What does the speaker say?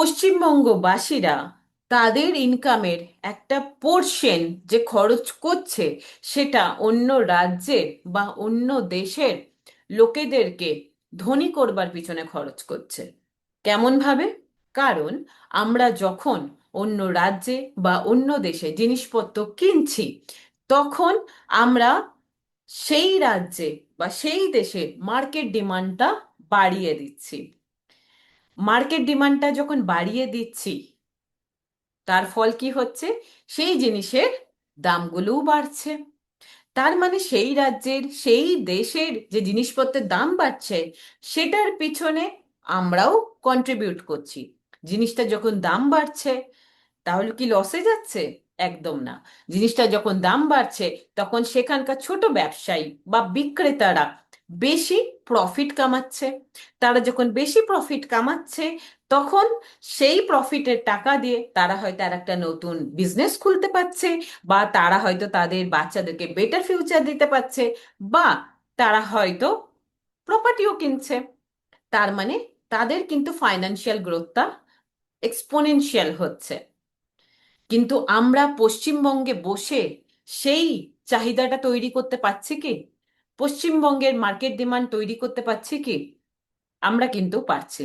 পশ্চিমবঙ্গবাসীরা তাদের ইনকামের একটা পোর্শন যে খরচ করছে, সেটা অন্য রাজ্যের বা অন্য দেশের লোকেদেরকে ধনী করবার পিছনে খরচ করছে। কেমন ভাবে? কারণ আমরা যখন অন্য রাজ্যে বা অন্য দেশে জিনিসপত্র কিনছি, তখন আমরা সেই রাজ্যে বা সেই দেশে মার্কেট ডিমান্ডটা বাড়িয়ে দিচ্ছি। মার্কেট ডিমান্ডটা যখন বাড়িয়ে দিচ্ছি, তার ফল কি হচ্ছে? সেই জিনিসের দামগুলোও বাড়ছে। তার মানে সেই রাজ্যের, সেই দেশের যে জিনিসপত্রের দাম বাড়ছে, সেটার পিছনে আমরাও কন্ট্রিবিউট করছি। জিনিসটা যখন দাম বাড়ছে, তাহলে কি লসে যাচ্ছে? একদম না। জিনিসটা যখন দাম বাড়ছে, তখন সেখানকার ছোট ব্যবসায়ী বা বিক্রেতারা বেশি প্রফিট কামাচ্ছে। তারা যখন বেশি প্রফিট কামাচ্ছে, তখন সেই প্রফিটের টাকা দিয়ে তারা হয়তো আর একটা নতুন বিজনেস খুলতে পারছে বা তারা হয়তো তাদের বাচ্চাদেরকে বেটার ফিউচার দিতে পারছে বা তারা হয়তো প্রপার্টিও কিনছে। তার মানে তাদের কিন্তু ফাইন্যান্সিয়াল গ্রোথটা এক্সপোনেনশিয়াল হচ্ছে। কিন্তু আমরা পশ্চিমবঙ্গে বসে সেই চাহিদাটা তৈরি করতে পারছি কি? পশ্চিমবঙ্গের মার্কেট ডিমান্ড তৈরি করতে পারছি কি? আমরা কিন্তু পারছি